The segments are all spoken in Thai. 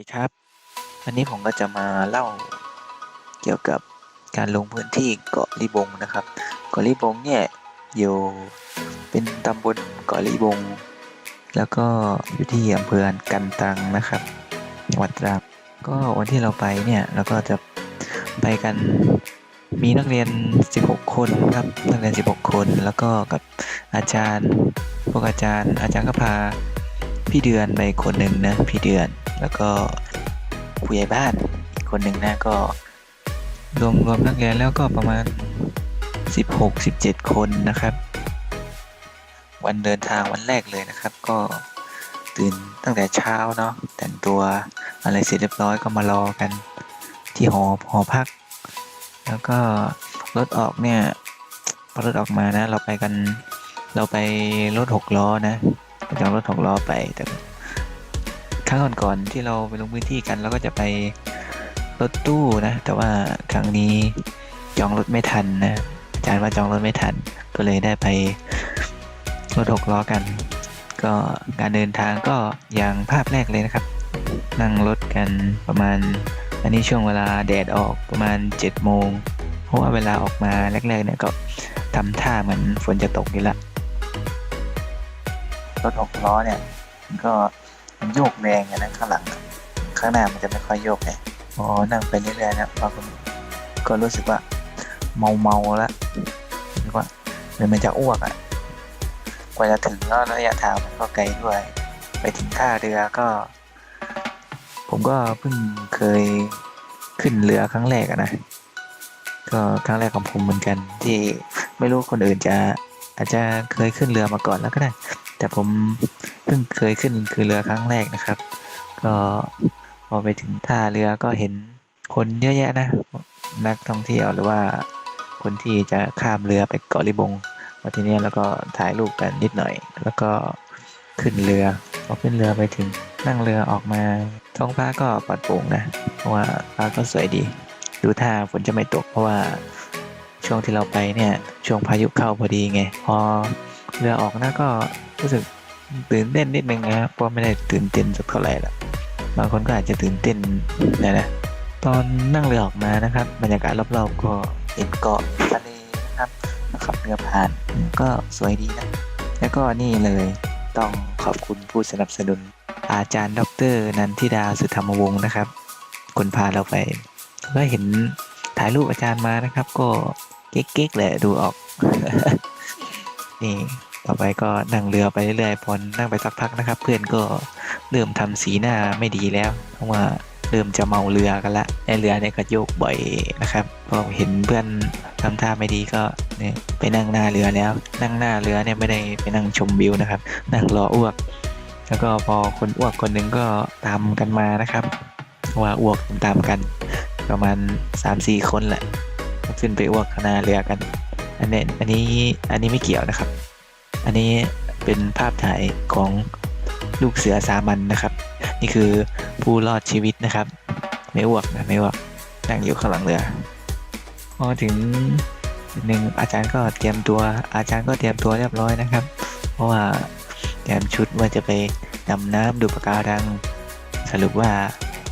ดีครับ วันนี้ผมก็จะมาเล่าเกี่ยวกับการลงพื้นที่เกาะลีบงนะครับ เกาะลีบงเนี่ยอยู่เป็นตำบลเกาะลีบง แล้วก็อยู่ที่อำเภอกันตังนะครับจังหวัดตรังก็วันที่เราไปเนี่ยเราก็จะไปกันมีนักเรียน 16 คนครับนักเรียน 16 คน แล้วก็กับอาจารย์พวกอาจารย์อาจารย์ก็พาพี่เดือนไปคนหนึ่งนะพี่เดือน แล้วก็ผู้ใหญ่บ้านอีกคนหนึ่งนะก็รวมรวมนักเรียนแล้วก็ประมาณ 16-17 คนนะครับ วันเดินทางวันแรกเลยนะครับ ก็ตื่นตั้งแต่เช้าเนาะแต่งตัวอะไรเสร็จเรียบร้อยก็มารอกันที่หอหอพัก แล้วก็รถออกเนี่ยพอรถออกมานะ เราไปกันเราไปรถหกล้อนะเราจองรถหกล้อไปแต่ ครั้งก่อนๆที่เราไปลงพื้นที่กันเราก็จะไปรถตู้นะ แต่ว่าครั้งนี้จองรถไม่ทันนะอาจารย์ว่าจองรถไม่ทัน ก็เลยได้ไปรถหกล้อกัน ก็การเดินทางก็อย่างภาพแรกเลยนะครับ นั่งรถกันประมาณ อันนี้ช่วงเวลาแดดออกประมาณ7โมงเพราะว่าเวลาออกมาแรกๆเนี่ยก็ทำท่าเหมือนฝนจะตกอยู่ละรถหกล้อเนี่ยก็ มันโยกแรงอะนะข้างหลัง ข้างหน้ามันจะไม่ค่อยโยกไงพอนั่งไปเรื่อยๆนะบางคนก็รู้สึกว่าเมาเมาแล้วหรือว่าเหมือนมันจะอ้วกอะกว่าจะถึงแล้วระยะทางมันก็ไกลด้วย ไปถึงท่าเรือก็ ผมก็เพิ่งเคยขึ้นเรือครั้งแรกนะก็ครั้งแรกของผมเหมือนกัน ที่ไม่รู้คนอื่นจะอาจจะเคยขึ้นเรือมาก่อนแล้วก็ได้ แต่ผม พิ่งเคยขึ้นคือเรือครั้งแรกนะครับ ก็พอไปถึงท่าเรือก็เห็นคนเยอะแยะนะ นักท่องเที่ยวหรือว่าคนที่จะข้ามเรือไปเกาะลิบงมาทีเนี้แล้วก็ถ่ายรูปกันนิดหน่อย แล้วก็ขึ้นเรือพอขึ้นเรือไปถึงนั่งเรือออกมาท้องฟ้าก็ปลอดโปร่งนะเพราะว่าฟ้าก็สวยดี ดูท่าฝนจะไม่ตก เพราะว่าช่วงที่เราไปเนี่ยช่วงพายุเข้าพอดีไง พอเรือออกนะก็รู้สึก ตื่นเต้นนิดนึงนะครับเพราะไม่ได้ตื่นเต้นสักเท่าไหร่ละบางคนก็อาจจะตื่นเต้นนะนะตอนนั่งเรือออกมานะครับ บรรยากาศรอบๆก็เห็นเกาะทะเลนะครับนะครับเรือผ่านก็สวยดีนะ แล้วก็นี่เลยต้องขอบคุณผู้สนับสนุน อาจารย์ ดร นันทิดาสุธรรมวงศ์นะครับ คนพาเราไป ก็เห็นถ่ายรูปอาจารย์มานะครับ ก็เก๊กๆแหละดูออก นี่ ต่อไปก็นั่งเรือไปเรื่อยๆพอนั่งไปสักพักนะครับ เพื่อนก็เริ่มทำสีหน้าไม่ดีแล้วเพราะว่าเริ่มจะเมาเรือกันละในเรือเนี่ยก็โยกบ่อยนะครับพอเห็นเพื่อนทำท่าไม่ดีก็เนี่ยไปนั่งหน้าเรือแล้ว นั่งหน้าเรือเนี่ยไม่ได้ไปนั่งชมวิวนะครับ นั่งรออ้วก แล้วก็พอคนอ้วกคนหนึ่งก็ตามกันมานะครับ ว่าอ้วกตามกัน ประมาณ 3-4 คนแหละขึ้นไปอ้วกหน้าเรือกัน อันนี้อันนี้อันนี้ไม่เกี่ยวนะครับ อันนี้เป็นภาพถ่ายของลูกเสือสามัญนะครับ นี่คือผู้รอดชีวิตนะครับ ไม่อ้วกนะไม่อ้วกนั่งอยู่ข้างหลังเรือพอถึงหนึ่งอาจารย์ก็เตรียมตัวอาจารย์ก็เตรียมตัวเรียบร้อยนะครับ เพราะว่าเตรียมชุดว่าจะไปดำน้ำดูปะการัง สรุปว่า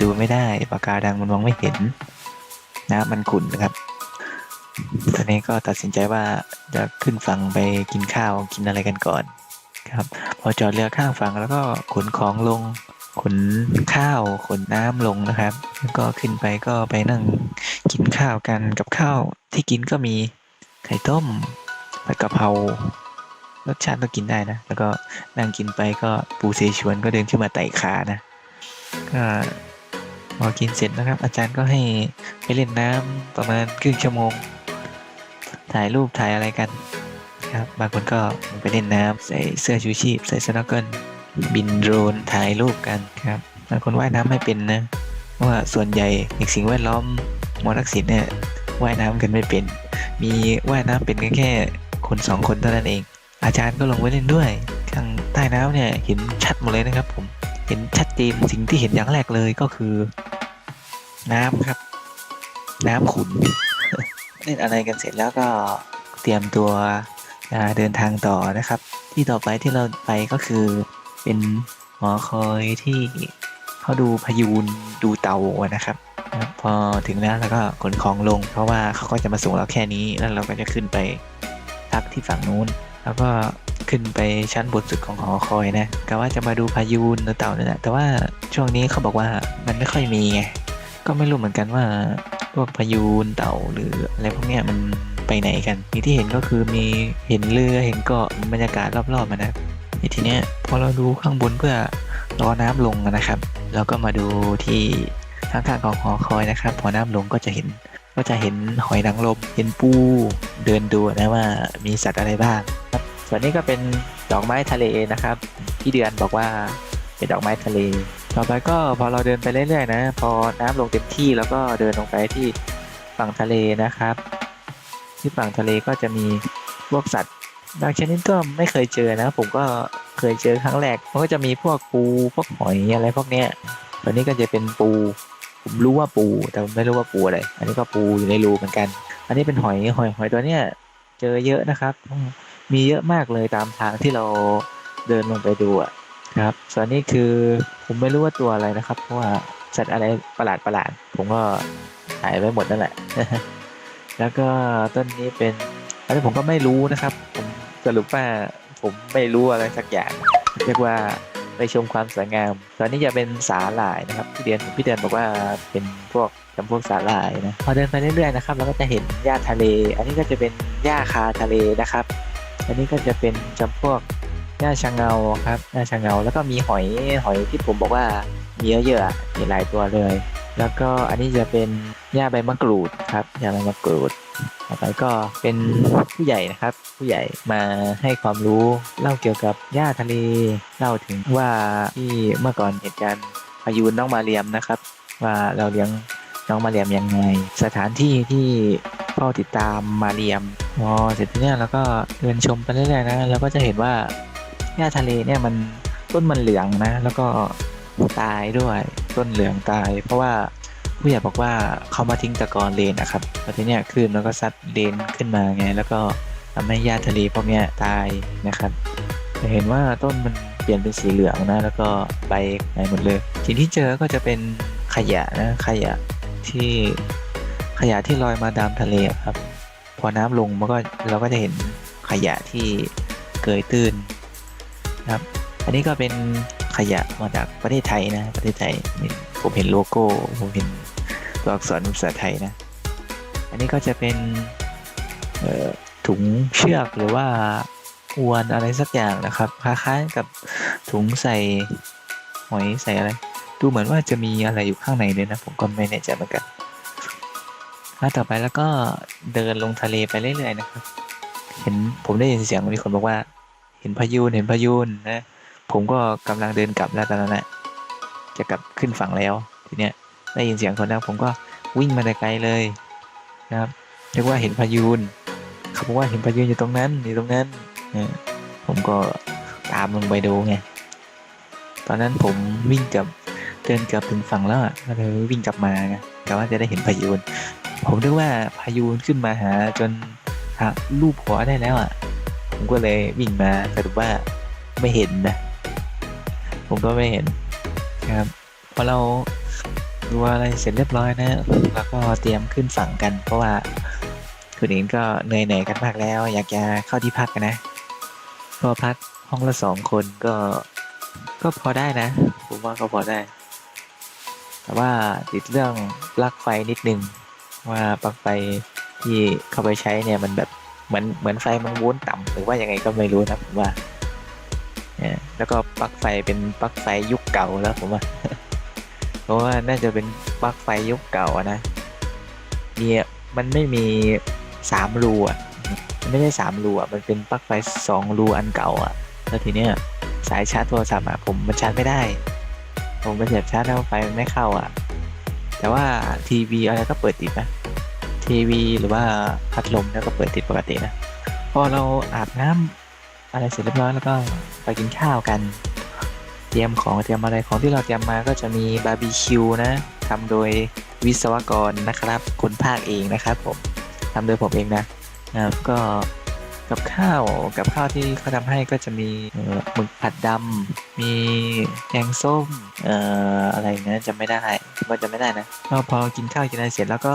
ดูไม่ได้ปะการังมันมองไม่เห็นน้ำมันขุ่นนะครับ ตอนนี้ก็ตัดสินใจว่าจะขึ้นฝั่งไปกินข้าวกินอะไรกันก่อนครับ พอจอดเรือข้างฝั่งแล้วก็ขนของลงขนข้าวขนน้ำลงนะครับแล้วก็ขึ้นไปก็ไปนั่งกินข้าวกันกับข้าวที่กินก็มีไข่ต้มผัดกะเพรารสชาติก็กินได้นะ แล้วก็นั่งกินไปก็ปูเสฉวนก็เดินขึ้นมาไต่ขานะ ก็พอกินเสร็จนะครับ อาจารย์ก็ให้ไปเล่นน้ำประมาณครึ่งชั่วโมง ถ่ายรูปถ่ายอะไรกันครับบางคนก็ไปเล่นน้ำใส่เสื้อชูชีพ ใส่สโนว์เกิลบินโดรนถ่ายรูปกันครับบางคนว่ายน้ำไม่เป็นนะเพราะว่าส่วนใหญ่ในสิ่งแวดล้อมมอนักศิลป์เนี่ยว่ายน้ำกันไม่เป็น มีว่ายน้ำเป็นกันแค่คนสองคนเท่านั้นเอง อาจารย์ก็ลงไปเล่นด้วยข้างใต้น้ำเนี่ยเห็นชัดหมดเลยนะครับผมเห็นชัดเจนสิ่งที่เห็นอย่างแรกเลยก็คือ น้ำครับ น้ำขุ่น เล่นอะไรกันเสร็จแล้วก็เตรียมตัวเดินทางต่อนะครับ ที่ต่อไปที่เราไปก็คือเป็นหอคอยที่เขาดูพายูนดูเต่านะครับ พอถึงแล้วแล้วก็ขนของลง เพราะว่าเขาก็จะมาส่งเราแค่นี้แล้วเราก็จะขึ้นไปพักที่ฝั่งนู้น แล้วก็ขึ้นไปชั้นบนสุดของหอคอยนะกะว่าจะมาดูพายุนหรือเต่าเนี่ยแหละแต่ว่าช่วงนี้เขาบอกว่ามันไม่ค่อยมีไงก็ไม่รู้เหมือนกันว่า พวกพายุนเต่าหรืออะไรพวกเนี้ยมันไปไหนกันมีที่เห็นก็คือมีเห็นเรือเห็นเกาะบรรยากาศรอบๆมานะทีเนี้ยพอเราดูข้างบนเพื่อรอน้ำลงนะครับ เราก็มาดูที่ทางข้างของหอคอยนะครับ พอน้ำลงก็จะเห็นก็จะเห็นหอยนางรมเห็นปูเดินดูนะว่ามีสัตว์อะไรบ้างครับส่วนนี้ก็เป็นดอกไม้ทะเลนะครับ พี่เดือนบอกว่าเป็นดอกไม้ทะเล ต่อไปก็พอเราเดินไปเรื่อยๆนะ พอน้ำลงเต็มที่แล้วก็เดินลงไปที่ฝั่งทะเลนะครับ ที่ฝั่งทะเลก็จะมีพวกสัตว์บางชนิดก็ไม่เคยเจอนะ ผมก็เคยเจอครั้งแรกมันก็จะมีพวกปูพวกหอยอะไรพวกเนี้ยตัวนี้ก็จะเป็นปู ผมรู้ว่าปู แต่ผมไม่รู้ว่าปูอะไร อันนี้ก็ปูอยู่ในรูเหมือนกัน อันนี้เป็นหอยหอยหอยตัวเนี้ยเจอเยอะนะครับมมีเยอะมากเลยตามทางที่เราเดินลงไปดูอะ ครับส่วนนี้คือผมไม่รู้ว่าตัวอะไรนะครับ เพราะว่าสัตว์อะไรประหลาดประหลาดผมก็หายไปหมดนั่นแหละ แล้วก็ต้นนี้เป็นอันนี้ผมก็ไม่รู้นะครับ ผมสรุปว่าผมไม่รู้อะไรสักอย่าง เรียกว่าไปชมความสวยงาม ตอนนี้จะเป็นสาหร่ายนะครับพี่เดือนพี่เดือนบอกว่าเป็นพวกจำพวกสาหร่ายนะพอเดินไปเรื่อยๆนะครับเราก็จะเห็นหญ้าทะเล อันนี้ก็จะเป็นหญ้าคาทะเลนะครับ อันนี้ก็จะเป็นจำพวก หญ้าชะเงาครับหญ้าชะเงา แล้วก็มีหอยหอยที่ผมบอกว่ามีเยอะๆอะมีหลายตัวเลย แล้วก็อันนี้จะเป็นหญ้าใบมะกรูดครับหญ้าใบมะกรูดต่อไปก็เป็นผู้ใหญ่นะครับ ผู้ใหญ่มาให้ความรู้เล่าเกี่ยวกับหญ้าทะเลเล่าถึงว่าที่เมื่อก่อนเหตุการณ์พายุน้องมาเรียมนะครับ ว่าเราเลี้ยงน้องมาเรียมยังไง สถานที่ที่เฝ้าติดตามมาเรียมพอเสร็จทีเนี้ยเราก็เดินชมไปเรื่อยๆนะเราก็จะเห็นว่า หญ้าทะเลเนี่ยมันต้นมันเหลืองนะ แล้วก็ตายด้วยต้นเหลืองตาย เพราะว่าผู้ใหญ่บอกว่าเขามาทิ้งตะกอนเลนนะครับแล้วทีเนี้ยคลื่นแล้วก็ซัดเลนขึ้นมาไง แล้วก็ทำให้หญ้าทะเลพวกเนี้ยตายนะครับจะเห็นว่าต้นมันเปลี่ยนเป็นสีเหลืองนะ แล้วก็ใบไหนหมดเลยสิ่งที่เจอก็จะเป็นขยะนะขยะที่ขยะที่ลอยมาตามทะเลครับ พอน้ำลงมันก็เราก็จะเห็นขยะที่เกยตื้น ครับ อันนี้ก็เป็นขยะมาจากประเทศไทยนะ ประเทศไทยผมเห็นโลโก้ผมเห็นตัวอักษรภาษาไทยนะ อันนี้ก็จะเป็นถุงเชือกหรือว่าอวนอะไรสักอย่างนะครับคล้ายๆกับถุงใส่หอยใส่อะไร ดูเหมือนว่าจะมีอะไรอยู่ข้างในเลยนะ ผมก็ไม่แน่ใจเหมือนกันแล้วต่อไปแล้วก็เดินลงทะเลไปเรื่อยๆนะครับ เห็นผมได้ยินเสียงมีคนบอกว่า เห็นพายุนเห็นพายุนนะผมก็กำลังเดินกลับแล้วตอนนั้นแหละจะกลับขึ้นฝั่งแล้วทีเนี้ยได้ยินเสียงคนแล้วผมก็วิ่งมาแต่ไกลเลยนะครับเรียกว่าเห็นพายุนเขาบอกว่าเห็นพายุนอยู่ตรงนั้นอยู่ตรงนั้นเออผมก็ตามลงไปดูไงตอนนั้นผมวิ่งกลับเดินกลับถึงฝั่งแล้วก็เลยวิ่งกลับมาไงกะว่าจะได้เห็นพายุนผมนึกว่าพายุนขึ้นมาหาจนหารูปหัวได้แล้วอะ ผมก็เลยวิ่งมาสรุปว่าไม่เห็นนะ ผมก็ไม่เห็นนะครับพอเราดูอะไรเสร็จเรียบร้อยนะแล้วก็เตรียมขึ้นฝั่งกัน เพราะว่าคุณเองก็เหนื่อยๆกันมากแล้ว อยากจะเข้าที่พักกันนะก็พักห้องละสองคนก็ก็พอได้นะ ผมว่าก็พอได้ แต่ว่าติดเรื่องปลั๊กไฟนิดนึงว่าปลั๊กไฟที่เข้าไปใช้เนี่ยมันแบบ เหมือนเหมือนไฟมันวนต่ำหรือว่ายังไงก็ไม่รู้นะผมว่าแล้วก็ปลั๊กไฟเป็นปลั๊กไฟยุคเก่าแล้วผมว่าเพราะว่าน่าจะเป็นปลั๊กไฟยุคเก่านะเนี่ยมันไม่มีสามรูอะมันไม่ใช่สามรูอะมันเป็นปลั๊กไฟสองรูอันเก่าอะแล้วทีเนี้ยสายชาร์จโทรศัพท์อะผมมันชาร์จไม่ได้ ผมไปเสียบชาร์จแล้วไฟมันไม่เข้าอะ แต่ว่าทีวีอะไรก็เปิดติดนะ ทีวีหรือว่าพัดลมแล้วก็เปิดติดปกตินะพอเราอาบน้ำอะไรเสร็จเรียบร้อยแล้วก็ไปกินข้าวกัน เตรียมของเตรียมอะไรของที่เราเตรียมมาก็จะมีบาร์บีคิวนะทำโดยวิศวกรนะครับ คนภาคเองนะครับผมทำโดยผมเองนะนะก็กับข้าวกับข้าวที่เขาทำให้ก็จะมีหมึกผัดดำมีแกงส้มเอ่ออะไรนะจำไม่ได้ว่าจำไม่ได้นะพอกินข้าวกินอะไรเสร็จแล้วก็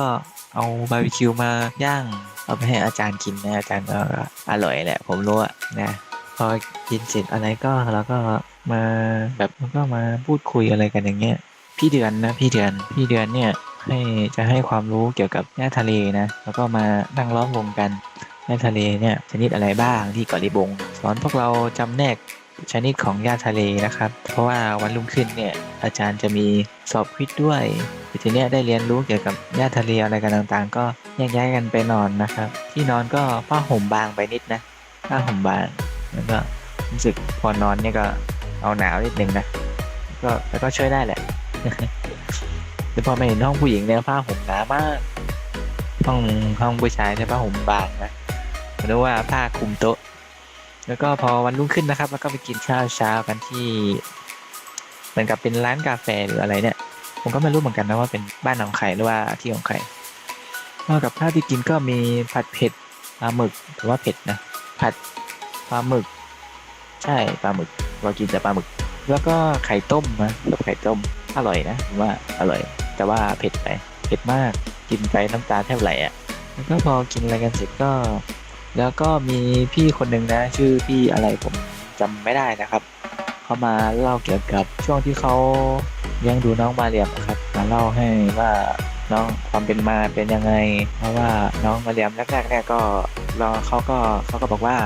เอาบาร์บีคิวมาย่าง เอาไปให้อาจารย์กินนะอาจารย์ก็อร่อยแหละ ผมรู้อะนะพอกินเสร็จอะไรก็เราก็มาแบบมันก็มาพูดคุยอะไรกันอย่างเงี้ยพี่เดือนนะพี่เดือนพี่เดือนเนี่ยให้จะให้ความรู้เกี่ยวกับหญ้าทะเลนะแล้วก็มานั่งล้อมวงกันหญ้าทะเลเนี่ยชนิดอะไรบ้างที่เกาะลิบง สอนพวกเราจำแนกชนิดของหญ้าทะเลนะครับ เพราะว่าวันรุ่งขึ้นเนี่ยอาจารย์จะมีสอบควิดด้วย ทีเนี้ยได้เรียนรู้เกี่ยวกับหญ้าทะเลอะไรกันต่างๆ ก็แยกย้ายกันไปนอนนะครับ ที่นอนก็ผ้าห่มบางไปนิดนะผ้าห่มบางแล้วก็รู้สึกพอนอนเนี่ยก็เอาหนาวนิดนึงนะก็แต่ก็ช่วยได้แหละแต่พอมาเห็นห้องผู้หญิงเนี่ยผ้าห่มหนามากห้องห้องผู้ชายเนี่ยผ้าห่มบางนะเรียกว่าผ้าคลุมโต๊ะ แล้วก็พอวันรุ่งขึ้นนะครับ แล้วก็ไปกินข้าวเช้ากันที่เหมือนกับเป็นร้านกาแฟหรืออะไรเนี่ย ผมก็ไม่รู้เหมือนกันนะว่าเป็นบ้านของใครหรือว่าที่ของใครนอกกับข้าวที่กินก็มีผัดเผ็ดปลาหมึกถือว่าเผ็ดนะ ผัดปลาหมึก ใช่ปลาหมึกเรากินแต่ปลาหมึก แล้วก็ไข่ต้มนะกับไข่ต้มอร่อยนะผมว่าอร่อย แต่ว่าเผ็ดไปเผ็ดมากกินไปน้ำตาแทบไหลอะแล้วก็พอกินอะไรกันเสร็จก็ แล้วก็มีพี่คนหนึ่งนะ ชื่อพี่อะไรผมจำไม่ได้นะครับ เขามาเล่าเกี่ยวกับช่วงที่เขาเลี้ยงดูน้องมาเรียมครับ มาเล่าให้ว่าน้องความเป็นมาเป็นยังไง เพราะว่าน้องมาเรียมแรกๆเนี่ยก็เราเขาก็เขาก็บอกว่า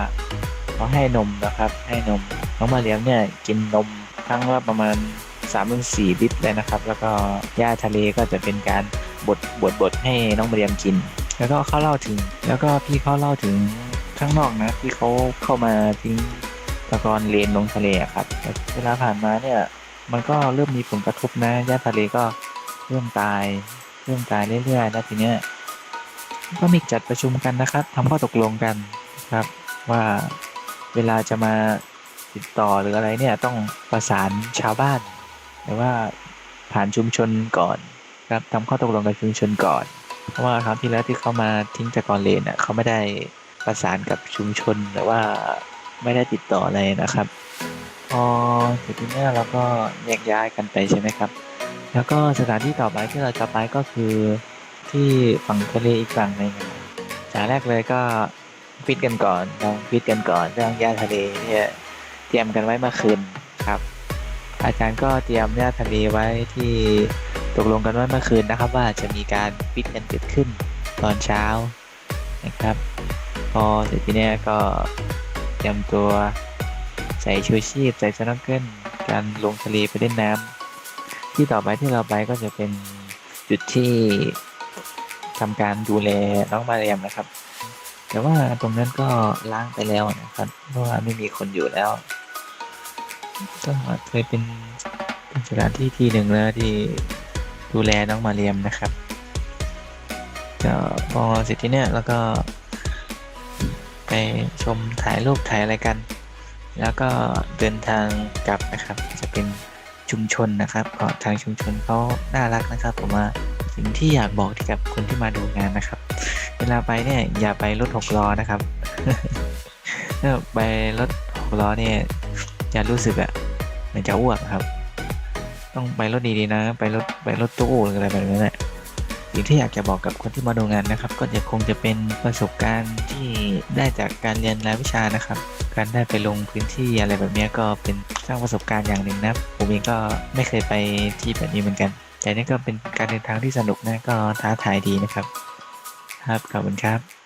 เขาให้นมนะครับ ให้นมน้องมาเรียมเนี่ยกินนมครั้งละประมาณ3ามสี่ลิตรเลยนะครับ แล้วก็หญ้าทะเลก็จะเป็นการบดบดบดให้น้องมาเรียมกิน แล้วก็เขาเล่าถึง แล้วก็พี่เขาเล่าถึงข้างนอกนะที่เขาเข้ามาทิ้ง ตะกอนเลนลงทะเลครับเวลาผ่านมาเนี่ย มันก็เริ่มมีผลกระทบนะหญ้าทะเลก็เริ่มตายเริ่มตายเรื่อยๆแล้วทีเนี้ยก็มีจัดประชุมกันนะครับทำข้อตกลงกันครับ ว่าเวลาจะมาติดต่อหรืออะไรเนี่ยต้องประสานชาวบ้าน หรือว่าผ่านชุมชนก่อนครับทำข้อตกลงกับชุมชนก่อน เพราะว่าครั้งที่แล้วที่เขามาทิ้งตะกอนเลนอะเขาไม่ได้ประสานกับชุมชนหรือว่า ไม่ได้ติดต่ออะไรนะครับ พอเสร็จทีเนี้ยเราก็แยกย้ายกันไปใช่ไหมครับ แล้วก็สถานที่ต่อไปที่เราจะไปก็คือที่ฝั่งทะเลอีกฝั่งหนึ่งจากแรกเลยก็ฟิตกันก่อนลองฟิตกันก่อนเรื่องหญ้าทะเลเนี่ยเตรียมกันไว้เมื่อคืนครับ อาจารย์ก็เตรียมหญ้าทะเลไว้ที่ตกลงกันไว้เมื่อคืนนะครับ ว่าจะมีการฟิตกันเกิดขึ้นตอนเช้านะครับ พอเสร็จทีเนี้ก็ เตรียมตัวใส่ชูชีพ ใส่สโนว์เกิลการลงทะเลไปเล่นน้ำที่ต่อไปที่เราไปก็จะเป็นจุดที่ทำการดูแลน้องมาเรียมนะครับ แต่ว่าตรงนั้นก็ล้างไปแล้วนะครับ เพราะว่าไม่มีคนอยู่แล้ว ก็เคยเป็นเป็นสถานที่ที่หนึ่งแล้วที่ดูแลน้องมาเรียมนะครับก็พอเสร็จที่เนี้ยแล้วก็ ไปชมถ่ายรูปถ่ายอะไรกัน แล้วก็เดินทางกลับนะครับ จะเป็นชุมชนนะครับก็ทางชุมชนเขาน่ารักนะครับ ผมว่าสิ่งที่อยากบอกที่กับคนที่มาดูงานนะครับ เวลาไปเนี่ยอย่าไปรถหกล้อนะครับถ้าไปรถหกล้อเนี่ยจะรู้สึกอะเหมันจะอ้วกครับ ต้องไปรถดีๆนะ ไปรถไปรถตู้อะไรแบบนั้นแหละ สิ่งที่อยากจะบอกกับคนที่มาดูงานนะครับ ก็จะคงจะเป็นประสบการณ์ที่ได้จากการเรียนรายวิชานะครับ การได้ไปลงพื้นที่อะไรแบบนี้ก็เป็นสร้างประสบการณ์อย่างหนึ่งนะผมเองก็ไม่เคยไปที่แบบนี้เหมือนกัน แต่นี่ก็เป็นการเดินทางที่สนุกนะก็ท้าทายดีนะครับ ครับขอบคุณครับ